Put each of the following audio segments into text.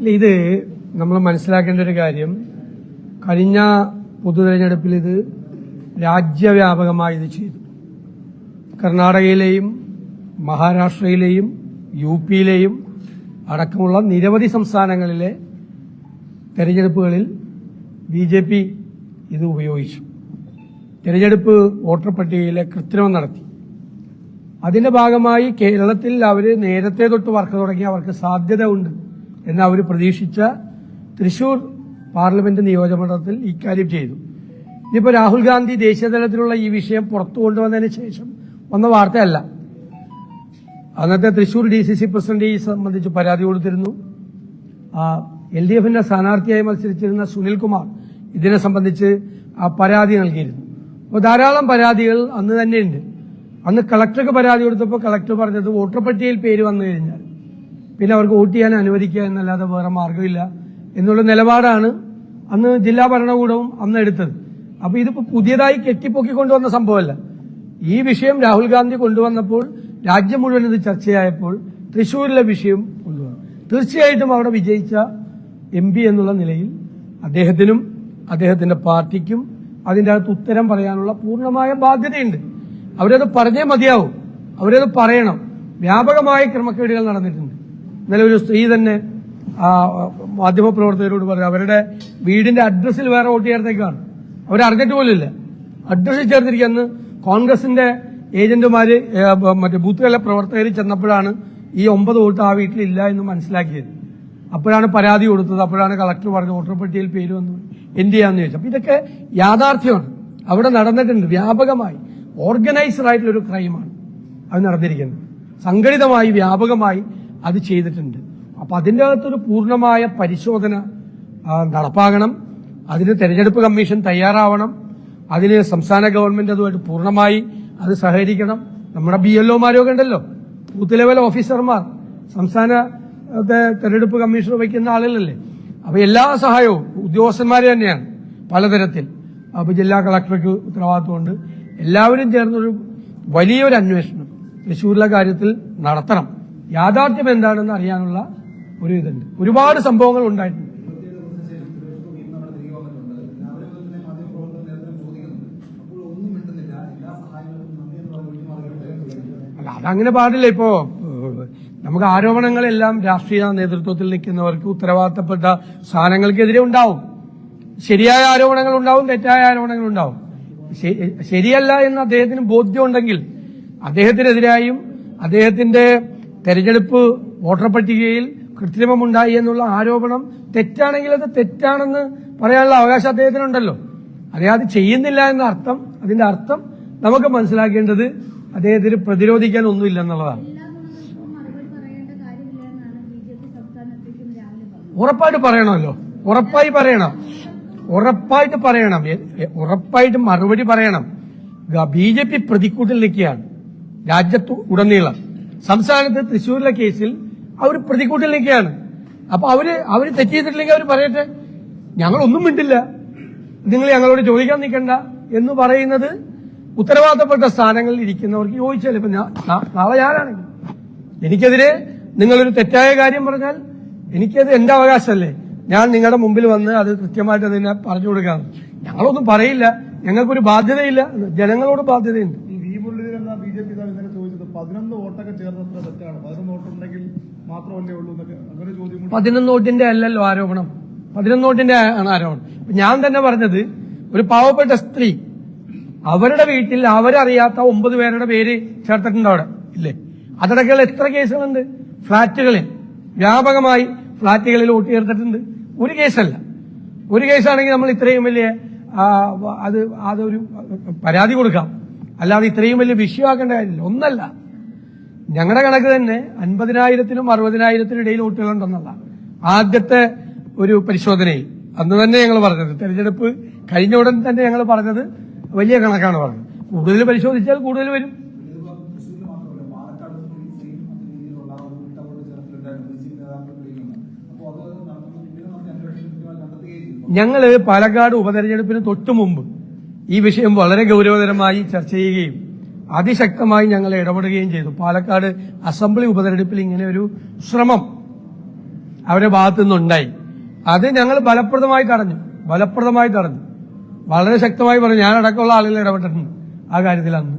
ഇത് നമ്മൾ മനസ്സിലാക്കേണ്ട ഒരു കാര്യം. കഴിഞ്ഞ പൊതു തെരഞ്ഞെടുപ്പിൽ ഇത് രാജ്യവ്യാപകമായി ഇത് ചെയ്തു. കർണാടകയിലെയും മഹാരാഷ്ട്രയിലെയും യു പിയിലെയും അടക്കമുള്ള നിരവധി സംസ്ഥാനങ്ങളിലെ തെരഞ്ഞെടുപ്പുകളിൽ ബി ജെ പി ഇത് ഉപയോഗിച്ചു. തെരഞ്ഞെടുപ്പ് വോട്ടർ പട്ടികയിലെ കൃത്രിമം നടത്തി. അതിന്റെ ഭാഗമായി കേരളത്തിൽ അവർ നേരത്തെ തൊട്ട് വർക്ക് തുടങ്ങി അവർക്ക് സാധ്യത ഉണ്ട്. എന്ന് അവർ പ്രതീക്ഷിച്ച തൃശൂർ പാർലമെന്റ് നിയോജകമണ്ഡലത്തിൽ ഇക്കാര്യം ചെയ്തു. ഇനിയിപ്പോൾ രാഹുൽ ഗാന്ധി ദേശീയതലത്തിലുള്ള ഈ വിഷയം പുറത്തു കൊണ്ടുവന്നതിന് ശേഷം വന്ന വാർത്തയല്ല. അന്നത്തെ Thrissur D C C president ഈ സംബന്ധിച്ച് പരാതി കൊടുത്തിരുന്നു. എൽ ഡി എഫിന്റെ സ്ഥാനാർത്ഥിയായി മത്സരിച്ചിരുന്ന സുനിൽകുമാർ ഇതിനെ സംബന്ധിച്ച് പരാതി നൽകിയിരുന്നു. അപ്പോൾ ധാരാളം പരാതികൾ അന്ന് തന്നെയുണ്ട്. അന്ന് കളക്ടർക്ക് പരാതി കൊടുത്തപ്പോൾ കളക്ടർ പറഞ്ഞത് വോട്ടർ പട്ടികയിൽ പേര് വന്നു കഴിഞ്ഞാൽ പിന്നെ അവർക്ക് വോട്ട് ചെയ്യാൻ അനുവദിക്കുക എന്നല്ലാതെ വേറെ മാർഗമില്ല എന്നുള്ള നിലപാടാണ് അന്ന് ജില്ലാ ഭരണകൂടവും അന്ന് എടുത്തത്. അപ്പൊ ഇതിപ്പോ പുതിയതായി കെട്ടിപ്പൊക്കി കെട്ടിപ്പൊക്കിക്കൊണ്ടുവന്ന സംഭവമല്ല. ഈ വിഷയം രാഹുൽ ഗാന്ധി കൊണ്ടുവന്നപ്പോൾ രാജ്യം മുഴുവൻ ഇത് ചർച്ചയായപ്പോൾ തൃശൂരിലെ വിഷയം കൊണ്ടുവന്നു. തീർച്ചയായിട്ടും അവിടെ വിജയിച്ച എം എന്നുള്ള നിലയിൽ അദ്ദേഹത്തിനും അദ്ദേഹത്തിന്റെ പാർട്ടിക്കും അതിന്റെ അകത്ത് ഉത്തരം പറയാനുള്ള പൂർണമായ ബാധ്യതയുണ്ട്. അവരത് പറഞ്ഞേ മതിയാവും. അവരത് പറയണം. വ്യാപകമായ ക്രമക്കേടുകൾ നടന്നിട്ടുണ്ട്. ഇന്നലെ ഒരു സ്ത്രീ തന്നെ മാധ്യമപ്രവർത്തകരോട് പറഞ്ഞു അവരുടെ വീടിന്റെ അഡ്രസ്സിൽ വേറെ വോട്ട് ചേർത്തേക്കാണ് അവരറിഞ്ഞിട്ട് ഇല്ല. അഡ്രസ്സിൽ ചേർത്തിരിക്കുന്ന കോൺഗ്രസിന്റെ ഏജന്റുമാര് മറ്റേ ബൂത്തുകളിലെ പ്രവർത്തകർ ചെന്നപ്പോഴാണ് ഈ ഒമ്പത് വോട്ട് ആ വീട്ടിലില്ല എന്ന് മനസ്സിലാക്കിയത്. അപ്പോഴാണ് പരാതി കൊടുത്തത്. അപ്പോഴാണ് കളക്ടർ പറഞ്ഞു വോട്ടർ പട്ടികയിൽ പേര് വന്നു. എന്ത് ചെയ്യാന്ന് ചോദിച്ചു. അപ്പൊ ഇതൊക്കെ യാഥാർത്ഥ്യമാണ്. അവിടെ നടന്നിട്ടുണ്ട്. വ്യാപകമായി. ഓർഗനൈസ്ഡ് ആയിട്ടുള്ള ഒരു ക്രൈമാണ് അത് നടന്നിരിക്കുന്നത്. സംഘടിതമായി വ്യാപകമായി അത് ചെയ്തിട്ടുണ്ട്. അപ്പൊ അതിന്റെ അകത്തൊരു പൂർണമായ പരിശോധന നടപ്പാകണം. അതിന് തെരഞ്ഞെടുപ്പ് കമ്മീഷൻ തയ്യാറാവണം. അതിന് സംസ്ഥാന ഗവൺമെന്റ് അതുമായിട്ട് പൂർണമായി അത് സഹകരിക്കണം. നമ്മുടെ ബി എൽ ഒമാരൊക്കെ ഉണ്ടല്ലോ ബൂത്ത് ലെവൽ ഓഫീസർമാർ സംസ്ഥാന തെരഞ്ഞെടുപ്പ് കമ്മീഷൻ വയ്ക്കുന്ന ആളുകളല്ലേ? അപ്പൊ എല്ലാ സഹായവും ഉദ്യോഗസ്ഥന്മാർ തന്നെയാണ് പലതരത്തിൽ. അപ്പൊ ജില്ലാ കളക്ടർക്ക് ഉത്തരവാദിത്വമുണ്ട്. എല്ലാവരും ചേർന്നൊരു വലിയൊരു അന്വേഷണം തൃശ്ശൂരിലെ കാര്യത്തിൽ നടത്തണം. യാഥാർത്ഥ്യം എന്താണെന്ന് അറിയാനുള്ള ഒരു ഇതുണ്ട്. ഒരുപാട് സംഭവങ്ങൾ ഉണ്ടായിട്ടുണ്ട്. അല്ല അതങ്ങനെ പാടില്ല. ഇപ്പോ നമുക്ക് ആരോപണങ്ങളെല്ലാം രാഷ്ട്രീയ നേതൃത്വത്തിൽ നിൽക്കുന്നവർക്ക് ഉത്തരവാദിത്തപ്പെട്ട സ്ഥാനങ്ങൾക്കെതിരെ ഉണ്ടാവും. ശരിയായ ആരോപണങ്ങൾ ഉണ്ടാവും തെറ്റായ ആരോപണങ്ങൾ ഉണ്ടാവും. ശരിയല്ല എന്ന് അദ്ദേഹത്തിന് ബോധ്യമുണ്ടെങ്കിൽ അദ്ദേഹത്തിനെതിരായും അദ്ദേഹത്തിന്റെ തെരഞ്ഞെടുപ്പ് വോട്ടർ പട്ടികയിൽ കൃത്രിമമുണ്ടായി എന്നുള്ള ആരോപണം തെറ്റാണെങ്കിൽ അത് തെറ്റാണെന്ന് പറയാനുള്ള അവകാശം അദ്ദേഹത്തിനുണ്ടല്ലോ. അദ്ദേഹം അത് ചെയ്യുന്നില്ല എന്ന അർത്ഥം അതിന്റെ അർത്ഥം നമുക്ക് മനസ്സിലാക്കേണ്ടത് അദ്ദേഹത്തിന് പ്രതിരോധിക്കാൻ ഒന്നുമില്ല എന്നുള്ളതാണ്. ഉറപ്പായിട്ട് പറയണമല്ലോ. ഉറപ്പായി പറയണം. ഉറപ്പായിട്ട് പറയണം. ഉറപ്പായിട്ട് മറുപടി പറയണം. ബി ജെ പി പ്രതിക്കൂട്ടിൽ നിൽക്കുകയാണ്. രാജ്യത്ത് ഉടനീളം. സംസ്ഥാനത്ത് തൃശ്ശൂരിലെ കേസിൽ അവർ പ്രതിക്കൂട്ടിൽ നിൽക്കുകയാണ്. അപ്പൊ അവർ അവർ തെറ്റിയിട്ടില്ലെങ്കിൽ അവർ പറയട്ടെ. ഞങ്ങളൊന്നും മിണ്ടില്ല. നിങ്ങൾ ഞങ്ങളോട് ചോദിക്കാൻ നിൽക്കണ്ട എന്ന് പറയുന്നത് ഉത്തരവാദിത്തപ്പെട്ട സ്ഥാനങ്ങളിൽ ഇരിക്കുന്നവർക്ക് ചോദിച്ചാൽ ഇപ്പൊ നാളെ ഞാനാണെങ്കിൽ. എനിക്കെതിരെ നിങ്ങളൊരു തെറ്റായ കാര്യം പറഞ്ഞാൽ എനിക്കത് എന്റെ അവകാശമല്ലേ. ഞാൻ നിങ്ങളുടെ മുമ്പിൽ വന്ന് അത് കൃത്യമായിട്ട് അതിനെ പറഞ്ഞു കൊടുക്കാം. ഞങ്ങളൊന്നും പറയില്ല. ഞങ്ങൾക്കൊരു ബാധ്യതയില്ല. ജനങ്ങളോട് ബാധ്യതയുണ്ട്. പതിനൊന്ന് വോട്ടൊക്കെ ചേർന്നത്ര തെറ്റാണ്. പതിനൊന്ന് വോട്ടുണ്ടെങ്കിൽ മാത്രമല്ലേ ഉള്ളൂ എന്നൊക്കെ അങ്ങനെ ചോദ്യം പതിനൊന്ന് വോട്ടിന്റെ അല്ലല്ലോ ആരോപണം. പതിനൊന്ന് വോട്ടിന്റെ ആണ് ആരോപണം. ഞാൻ തന്നെ പറഞ്ഞത് ഒരു പാവപ്പെട്ട സ്ത്രീ അവരുടെ വീട്ടിൽ അവരറിയാത്ത ഒമ്പത് പേരുടെ പേര് ചേർത്തിട്ടുണ്ട് അവിടെ. ഇല്ലേ? അതടക്കമുള്ള എത്ര കേസുകളുണ്ട്? ഫ്ളാറ്റുകളിൽ. വ്യാപകമായി ഫ്ളാറ്റുകളിൽ വോട്ട് ചേർത്തിട്ടുണ്ട്. ഒരു കേസല്ല. ഒരു കേസാണെങ്കിൽ നമ്മൾ ഇത്രയും വലിയ അത് അതൊരു പരാതി കൊടുക്കാം. അല്ലാതെ ഇത്രയും വലിയ വിഷയമാക്കേണ്ട കാര്യമില്ല. ഒന്നല്ല. ഞങ്ങളുടെ കണക്ക് തന്നെ അൻപതിനായിരത്തിനും അറുപതിനായിരത്തിനും ഇടയിൽ വോട്ടുകളുണ്ടെന്നല്ല ആദ്യത്തെ ഒരു പരിശോധനയിൽ. അന്ന് തന്നെ ഞങ്ങൾ പറഞ്ഞത്. തെരഞ്ഞെടുപ്പ് കഴിഞ്ഞ ഉടൻ തന്നെ ഞങ്ങൾ പറഞ്ഞത് വലിയ കണക്കാണ് പറഞ്ഞത്. കൂടുതൽ പരിശോധിച്ചാൽ കൂടുതൽ വരും. ഞങ്ങൾ പാലക്കാട് ഉപതെരഞ്ഞെടുപ്പിന് തൊട്ടു മുമ്പ് ഈ വിഷയം വളരെ ഗൗരവതരമായി ചർച്ച ചെയ്യുകയും അതിശക്തമായി ഞങ്ങൾ ഇടപെടുകയും ചെയ്തു. പാലക്കാട് അസംബ്ലി ഉപതെരഞ്ഞെടുപ്പിൽ ഇങ്ങനെ ഒരു ശ്രമം അവരുടെ ഭാഗത്തു നിന്നുണ്ടായി. അത് ഞങ്ങൾ ഫലപ്രദമായി തടഞ്ഞു ഫലപ്രദമായി തടഞ്ഞു വളരെ ശക്തമായി പറഞ്ഞു ഞാനടക്കമുള്ള ആളുകൾ ഇടപെട്ടിട്ടുണ്ട്. ആ കാര്യത്തിൽ അന്ന്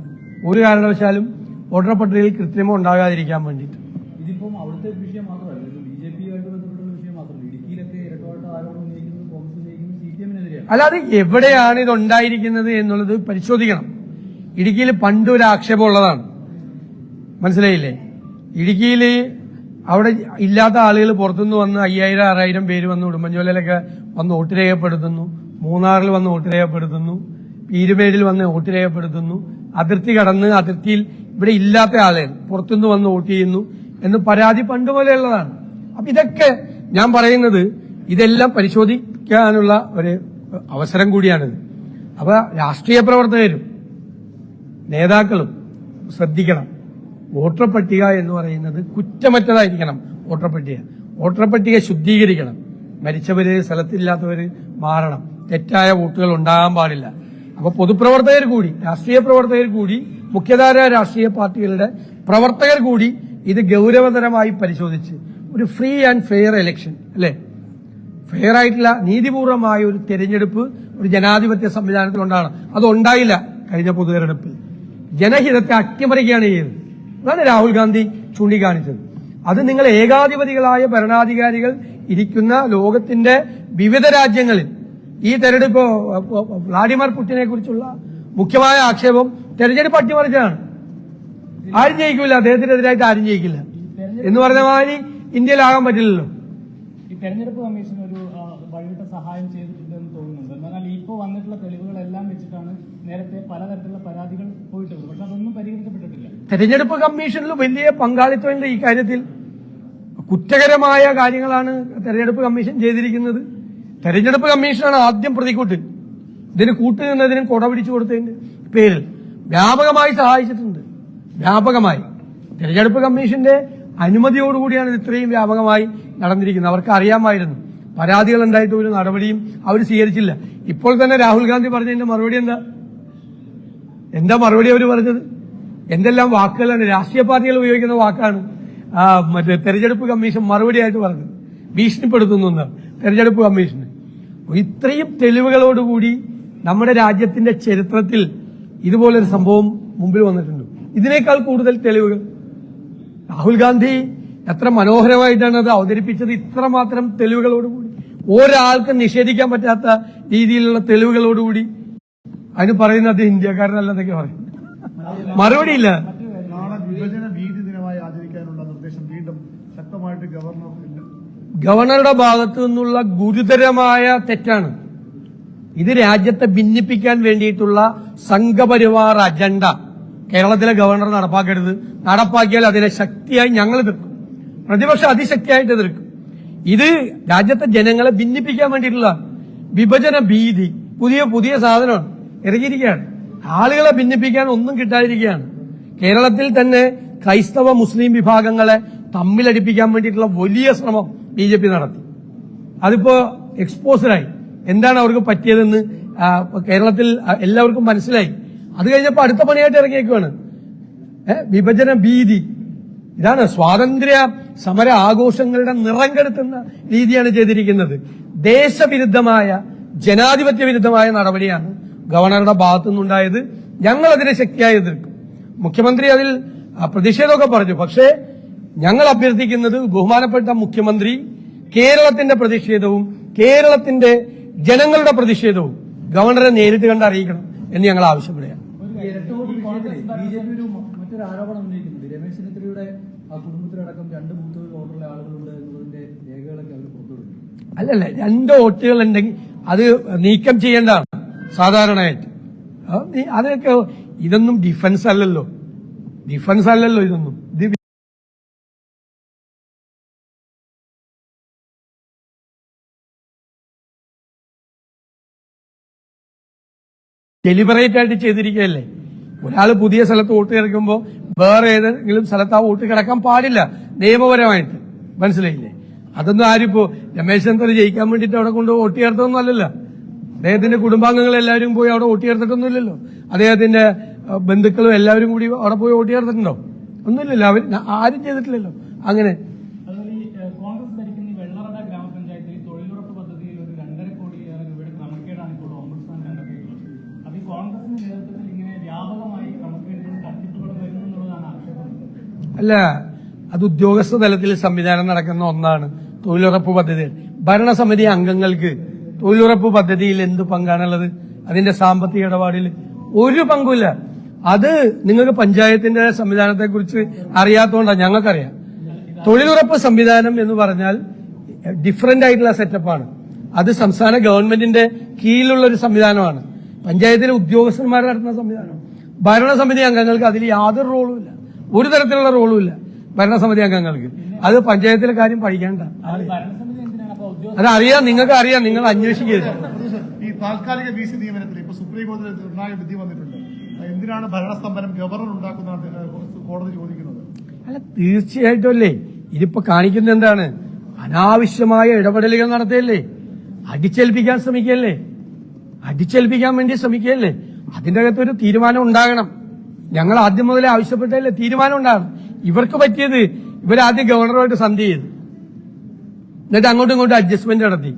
ഒരു കാരണവശാലും വോട്ടർ പട്ടികയിൽ കൃത്രിമം ഉണ്ടാകാതിരിക്കാൻ വേണ്ടിയിട്ട്. ഇതിപ്പം അവിടുത്തെ വിഷയം മാത്രമല്ല ഇത് ബി ജെ പിയുമായിട്ട് ബന്ധപ്പെട്ടുള്ള വിഷയം മാത്രമല്ല. ഇടുക്കിയിലൊക്കെ ഇരട്ടോട്ട ആരോപണം ഉന്നയിക്കുന്നത് കോൺഗ്രസ് ഉന്നയിക്കുന്നത് സി പി എമ്മിനെതിരെയാണ്. അല്ലാതെ എവിടെയാണ് ഇത് ഉണ്ടായിരിക്കുന്നത് എന്നുള്ളത് പരിശോധിക്കണം. ഇടുക്കിയിൽ പണ്ട് ഒരു ആക്ഷേപം ഉള്ളതാണ്. മനസ്സിലായില്ലേ? ഇടുക്കിയിൽ അവിടെ ഇല്ലാത്ത ആളുകൾ പുറത്തുനിന്ന് വന്ന് അയ്യായിരം ആറായിരം പേര് വന്ന് ഉടുമ്പൻചോലയിലൊക്കെ വന്ന് വോട്ട് രേഖപ്പെടുത്തുന്നു. മൂന്നാറിൽ വന്ന് വോട്ട് രേഖപ്പെടുത്തുന്നു. പീരുമേടിൽ വന്ന് വോട്ട് രേഖപ്പെടുത്തുന്നു. അതിർത്തി കടന്ന് അതിർത്തിയിൽ ഇവിടെ ഇല്ലാത്ത ആളുകൾ പുറത്തുനിന്ന് വന്ന് വോട്ട് ചെയ്യുന്നു എന്ന് പരാതി പണ്ട് പോലെയുള്ളതാണ്. അപ്പൊ ഇതൊക്കെ ഞാൻ പറയുന്നത് ഇതെല്ലാം പരിശോധിക്കാനുള്ള ഒരു അവസരം കൂടിയാണിത്. അപ്പൊ രാഷ്ട്രീയ പ്രവർത്തകരും നേതാക്കളും ശ്രദ്ധിക്കണം. വോട്ടർ പട്ടിക എന്ന് പറയുന്നത് കുറ്റമറ്റതായിരിക്കണം വോട്ടർ പട്ടിക. വോട്ടർ പട്ടിക ശുദ്ധീകരിക്കണം. മരിച്ചവര് സ്ഥലത്തില്ലാത്തവര് മാറണം. തെറ്റായ വോട്ടുകൾ ഉണ്ടാകാൻ പാടില്ല. അപ്പൊ പൊതുപ്രവർത്തകർ കൂടി രാഷ്ട്രീയ പ്രവർത്തകർ കൂടി മുഖ്യധാര രാഷ്ട്രീയ പാർട്ടികളുടെ പ്രവർത്തകർ കൂടി ഇത് ഗൗരവതരമായി പരിശോധിച്ച് ഒരു ഫ്രീ ആൻഡ് ഫെയർ ഇലക്ഷൻ അല്ലേ? ഫെയർ ആയിട്ടുള്ള നീതിപൂർവമായ ഒരു തെരഞ്ഞെടുപ്പ് ഒരു ജനാധിപത്യ സംവിധാനത്തിൽ ഉണ്ടാകണം അത് ഉണ്ടായില്ല കഴിഞ്ഞ പൊതു തെരഞ്ഞെടുപ്പിൽ ജനഹിതത്തെ അട്ടിമറിക്കുകയാണ് ചെയ്യുന്നത്. അതാണ് രാഹുൽ ഗാന്ധി ചൂണ്ടിക്കാണിച്ചത്. അത് നിങ്ങൾ ഏകാധിപതികളായ ഭരണാധികാരികൾ ഇരിക്കുന്ന ലോകത്തിന്റെ വിവിധ രാജ്യങ്ങളിൽ ഈ തെരഞ്ഞെടുപ്പ് വ്ളാഡിമിർ പുടിനെ കുറിച്ചുള്ള മുഖ്യമായ ആക്ഷേപം തെരഞ്ഞെടുപ്പ് അട്ടിമറിച്ചതാണ്. ആരും ജയിക്കില്ല അദ്ദേഹത്തിനെതിരായിട്ട് ആരും ജയിക്കില്ല. എന്ന് പറഞ്ഞ മാതിരി ഇന്ത്യയിലാകാൻ പറ്റില്ലല്ലോ. തെരഞ്ഞെടുപ്പ് കമ്മീഷൻ ഒരു വഴിവിട്ട സഹായം ചെയ്തിട്ടുണ്ടെന്ന് തോന്നുന്നുണ്ട്. എന്നാൽ ഇപ്പോൾ വന്നിട്ടുള്ള വെച്ചിട്ടാണ് നേരത്തെ പലതരത്തിലുള്ള പരാതികൾ പോയിട്ടുണ്ട് പക്ഷെ അതൊന്നും പരിഹരിക്കപ്പെട്ടിട്ടില്ല തെരഞ്ഞെടുപ്പ് കമ്മീഷനിൽ വലിയ പങ്കാളിത്തമുണ്ട് ഈ കാര്യത്തിൽ. കുറ്റകരമായ കാര്യങ്ങളാണ് തെരഞ്ഞെടുപ്പ് കമ്മീഷൻ ചെയ്തിരിക്കുന്നത്. തെരഞ്ഞെടുപ്പ് കമ്മീഷനാണ് ആദ്യം പ്രതിക്കൂട്ടിൽ. ഇതിന് കൂട്ടുനിന്നതിനും കൊട പിടിച്ചു കൊടുത്തതിന്റെ പേരിൽ വ്യാപകമായി സഹായിച്ചിട്ടുണ്ട്. വ്യാപകമായി. തെരഞ്ഞെടുപ്പ് കമ്മീഷന്റെ അനുമതിയോടുകൂടിയാണ് ഇത് ഇത്രയും വ്യാപകമായി നടന്നിരിക്കുന്നത്. അവർക്ക് അറിയാമായിരുന്നു. പരാതികൾ ഉണ്ടായിട്ട് ഒരു നടപടിയും അവർ സ്വീകരിച്ചില്ല. ഇപ്പോൾ തന്നെ രാഹുൽ ഗാന്ധി പറഞ്ഞതിന്റെ മറുപടി എന്താ? എന്താ മറുപടി അവർ പറഞ്ഞത്? എന്തെല്ലാം വാക്കുകളാണ്? രാഷ്ട്രീയ പാർട്ടികൾ ഉപയോഗിക്കുന്ന വാക്കാണ്. മറ്റേ തെരഞ്ഞെടുപ്പ് കമ്മീഷൻ മറുപടിയായിട്ട് പറഞ്ഞത്. ഭീഷണിപ്പെടുത്തുന്നു തെരഞ്ഞെടുപ്പ് കമ്മീഷന്. ഇത്രയും തെളിവുകളോടുകൂടി നമ്മുടെ രാജ്യത്തിന്റെ ചരിത്രത്തിൽ ഇതുപോലൊരു സംഭവം മുമ്പിൽ വന്നിട്ടുണ്ട്. ഇതിനേക്കാൾ കൂടുതൽ തെളിവുകൾ. രാഹുൽ ഗാന്ധി എത്ര മനോഹരമായിട്ടാണ് അത് അവതരിപ്പിച്ചത്. ഇത്രമാത്രം തെളിവുകളോടുകൂടി. ഒരാൾക്ക് നിഷേധിക്കാൻ പറ്റാത്ത രീതിയിലുള്ള തെളിവുകളോടുകൂടി അതിന് പറയുന്നത് ഇന്ത്യക്കാരനല്ല ഇന്ത്യക്കാരനല്ലെന്നൊക്കെ പറയും. മറുപടിയില്ല. ഗവർണറുടെ ഭാഗത്തു നിന്നുള്ള ഗുരുതരമായ തെറ്റാണ്. ഇത് രാജ്യത്തെ ഭിന്നിപ്പിക്കാൻ വേണ്ടിയിട്ടുള്ള സംഘപരിവാർ അജണ്ട. കേരളത്തിലെ ഗവർണർ നടപ്പാക്കരുത്. നടപ്പാക്കിയാൽ അതിനെ ശക്തിയായി ഞങ്ങൾ എതിർക്കും. പ്രതിപക്ഷം അതിശക്തിയായിട്ട് എതിർക്കും. ഇത് രാജ്യത്തെ ജനങ്ങളെ ഭിന്നിപ്പിക്കാൻ വേണ്ടിയിട്ടുള്ള വിഭജന ഭീതി. പുതിയ പുതിയ സാധനമാണ്. ഇറങ്ങിയിരിക്കുകയാണ്. ആളുകളെ ഭിന്നിപ്പിക്കാൻ ഒന്നും കിട്ടാതിരിക്കുകയാണ്. കേരളത്തിൽ തന്നെ ക്രൈസ്തവ മുസ്ലിം വിഭാഗങ്ങളെ തമ്മിലടിപ്പിക്കാൻ വേണ്ടിയിട്ടുള്ള വലിയ ശ്രമം ബി ജെ പി നടത്തി. അതിപ്പോ എക്സ്പോസറായി എന്താണ് അവർക്ക് പറ്റിയതെന്ന് കേരളത്തിൽ എല്ലാവർക്കും മനസ്സിലായി. അത് കഴിഞ്ഞപ്പോൾ അടുത്ത പണിയായിട്ട് ഇറങ്ങിയേക്കുവാണ്. വിഭജന ഭീതി. ഇതാണ് സ്വാതന്ത്ര്യ സമര ആഘോഷങ്ങളുടെ നിറം കെടുത്തുന്ന രീതിയാണ് ചെയ്തിരിക്കുന്നത്. ദേശവിരുദ്ധമായ ജനാധിപത്യ വിരുദ്ധമായ നടപടിയാണ് ഗവർണറുടെ ഭാഗത്തു നിന്നുണ്ടായത് ഞങ്ങൾ അതിനെ ശക്തിയായി എതിർക്കും. മുഖ്യമന്ത്രി അതിൽ പ്രതിഷേധമൊക്കെ പറഞ്ഞു. പക്ഷേ ഞങ്ങൾ അഭ്യർത്ഥിക്കുന്നത് ബഹുമാനപ്പെട്ട മുഖ്യമന്ത്രി കേരളത്തിന്റെ പ്രതിഷേധവും കേരളത്തിന്റെ ജനങ്ങളുടെ പ്രതിഷേധവും ഗവർണറെ നേരിട്ട് കണ്ട് അറിയിക്കണം എന്ന് ഞങ്ങൾ ആവശ്യപ്പെടുകയാണ്. മറ്റൊരു ആരോപണം രമേശ് ചെന്നിത്തലയുടെ കുടുംബത്തിലടക്കം രണ്ട് ബൂത്തുകളിൽ വോട്ടുള്ള ആളുകളുണ്ട് എന്നതിന്റെ രേഖകളൊക്കെ അവർ പുറത്തുവിടുന്നു അല്ലല്ല രണ്ട് വോട്ടുകൾ ഉണ്ടെങ്കിൽ അത് നീക്കം ചെയ്യേണ്ടതാണ്. സാധാരണയായിട്ട്. അതൊക്കെ ഇതൊന്നും ഡിഫൻസ് അല്ലല്ലോ. ഡിഫൻസ് അല്ലല്ലോ ഇതൊന്നും. ഇത് ഡെലിബറേറ്റ് ആയിട്ട് ചെയ്തിരിക്കുകയല്ലേ? ഒരാൾ പുതിയ സ്ഥലത്ത് വോട്ട് കിടക്കുമ്പോൾ വേറെ ഏതെങ്കിലും സ്ഥലത്ത് ആ വോട്ട് കിടക്കാൻ പാടില്ല. നിയമപരമായിട്ട്. മനസ്സിലായില്ലേ? അതൊന്നും ആരിപ്പോ രമേശ് ചന്ദ്ര ജയിക്കാൻ വേണ്ടിയിട്ട് അവിടെ കൊണ്ട് വോട്ട് ചേർത്തൊന്നും അല്ലല്ലോ. അദ്ദേഹത്തിന്റെ കുടുംബാംഗങ്ങൾ എല്ലാവരും പോയി അവിടെ വോട്ട് അദ്ദേഹത്തിന്റെ ബന്ധുക്കളും എല്ലാവരും കൂടി അവിടെ പോയി വോട്ട് ഒന്നുമില്ലല്ലോ. അവർ ആരും ചെയ്തിട്ടില്ലല്ലോ. അങ്ങനെ. അല്ല അത് ഉദ്യോഗസ്ഥ തലത്തിൽ സംവിധാനം നടക്കുന്ന ഒന്നാണ് തൊഴിലുറപ്പ് പദ്ധതി ഭരണസമിതി അംഗങ്ങൾക്ക് തൊഴിലുറപ്പ് പദ്ധതിയിൽ എന്ത് പങ്കാണുള്ളത്? അതിന്റെ സാമ്പത്തിക ഇടപാടിൽ ഒരു പങ്കുമില്ല. അത് നിങ്ങൾക്ക് പഞ്ചായത്തിന്റെ സംവിധാനത്തെക്കുറിച്ച് അറിയാത്തതുകൊണ്ടാണ് ഞങ്ങൾക്കറിയാം. തൊഴിലുറപ്പ് സംവിധാനം എന്ന് പറഞ്ഞാൽ ഡിഫറെന്റ് ആയിട്ടുള്ള സെറ്റപ്പാണ് അത് സംസ്ഥാന ഗവൺമെന്റിന്റെ കീഴിലുള്ള ഒരു സംവിധാനമാണ്. പഞ്ചായത്തിലെ ഉദ്യോഗസ്ഥന്മാർ നടത്തുന്ന സംവിധാനം. ഭരണസമിതി അംഗങ്ങൾക്ക് അതിൽ യാതൊരു റോളും ഇല്ല. ഒരു തരത്തിലുള്ള റോളും ഇല്ല ഭരണസമിതി അംഗങ്ങൾക്ക്. അത് പഞ്ചായത്തിലെ കാര്യം പഠിക്കേണ്ട ആളില്ല. ഭരണസമിതി എന്തിനാണ് അപ്പൊ ഉദ്യോഗസ്ഥ അത് അറിയാം നിങ്ങൾക്ക് അറിയാം നിങ്ങൾ അന്വേഷിക്കരുത്. ഈ താൽക്കാലിക വി സി നിയമനത്തിൽ ഇപ്പൊ സുപ്രീം നിർണായ നിർണായക വിധി വന്നിട്ടുണ്ട്. എന്തിനാണ് ഭരണസ്തംഭനം ഗവർണർ ഉണ്ടാക്കുന്നതാണ് കോടതി ചോദിക്കുന്നത്? അല്ല തീർച്ചയായിട്ടും അല്ലേ? ഇതിപ്പോ കാണിക്കുന്നത് എന്താണ്? അനാവശ്യമായ ഇടപെടലുകൾ നടത്തിയല്ലേ? അടിച്ചേൽപ്പിക്കാൻ ശ്രമിക്കല്ലേ അടിച്ചേൽപ്പിക്കാൻ വേണ്ടി ശ്രമിക്കല്ലേ അതിന്റെ അകത്ത് ഒരു തീരുമാനം ഉണ്ടാകണം. ഞങ്ങൾ ആദ്യം മുതലേ ആവശ്യപ്പെട്ടല്ലേ തീരുമാനം ഉണ്ടാകണം. ഇവർക്ക് പറ്റിയത് ഇവരാദ്യം ഗവർണറുമായിട്ട് സന്ധി ചെയ്തു എന്നിട്ട് അങ്ങോട്ടും ഇങ്ങോട്ടും അഡ്ജസ്റ്റ്മെന്റ് നടത്തി.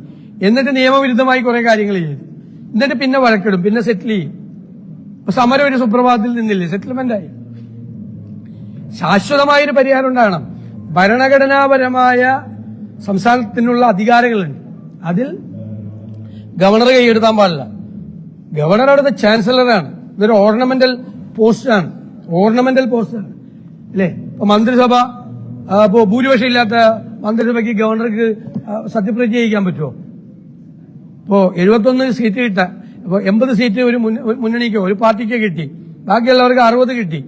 എന്നിട്ട് നിയമവിരുദ്ധമായി കുറെ കാര്യങ്ങൾ ചെയ്തു. എന്നിട്ട് പിന്നെ വഴക്കിടും പിന്നെ സെറ്റിൽ ചെയ്യും. സമരം ഒരു സുപ്രഭാതത്തിൽ നിന്നില്ലേ? സെറ്റിൽമെന്റ് ആയി. ശാശ്വതമായൊരു പരിഹാരം ഉണ്ടാകണം. ഭരണഘടനാപരമായ സംസ്ഥാനത്തിനുള്ള അധികാരങ്ങളുണ്ട്. അതിൽ ഗവർണർ കൈയെടുത്താൻ പാടില്ല. ഗവർണർ അവിടുത്തെ ചാൻസലറാണ് ഇതൊരു ഓർണമെന്റൽ പോസ്റ്റാണ് ഓർണമെന്റൽ പോസ്റ്റാണ് അല്ലേ? ഇപ്പൊ മന്ത്രിസഭ ഭൂരിപക്ഷം ഇല്ലാത്ത മന്ത്രിസഭയ്ക്ക് ഗവർണർക്ക് സത്യപ്രതിജ്ഞ ചെയ്യിക്കാൻ പറ്റുമോ? ഇപ്പോ എഴുപത്തൊന്ന് സീറ്റ് കിട്ട ഇപ്പൊ എൺപത് സീറ്റ് ഒരു മുന്ന- ഒരു മുന്നണിക്കോ ഒരു പാർട്ടിക്കോ കിട്ടി. ബാക്കിയുള്ളവർക്ക് അറുപത് കിട്ടി.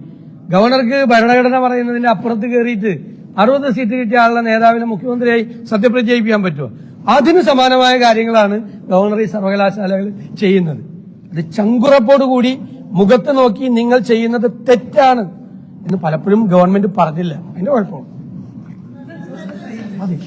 ഗവർണർക്ക് ഭരണഘടന പറയുന്നതിന്റെ അപ്പുറത്ത് കയറിയിട്ട് അറുപത് സീറ്റ് കിട്ടിയ ആളുടെ നേതാവിനെ മുഖ്യമന്ത്രിയായി സത്യപ്രതിജ്ഞ ചെയ്യിപ്പിക്കാൻ പറ്റുമോ? അതിന് സമാനമായ കാര്യങ്ങളാണ് ഗവർണർ ഈ സർവകലാശാലകൾ ചെയ്യുന്നത്. അത് ചങ്കുറപ്പോട് കൂടി മുഖത്ത് നോക്കി നിങ്ങൾ ചെയ്യുന്നത് തെറ്റാണ് എന്ന് പലപ്പോഴും ഗവൺമെന്റ് പറഞ്ഞില്ല. അതിന്റെ കുഴപ്പമാണ് മതി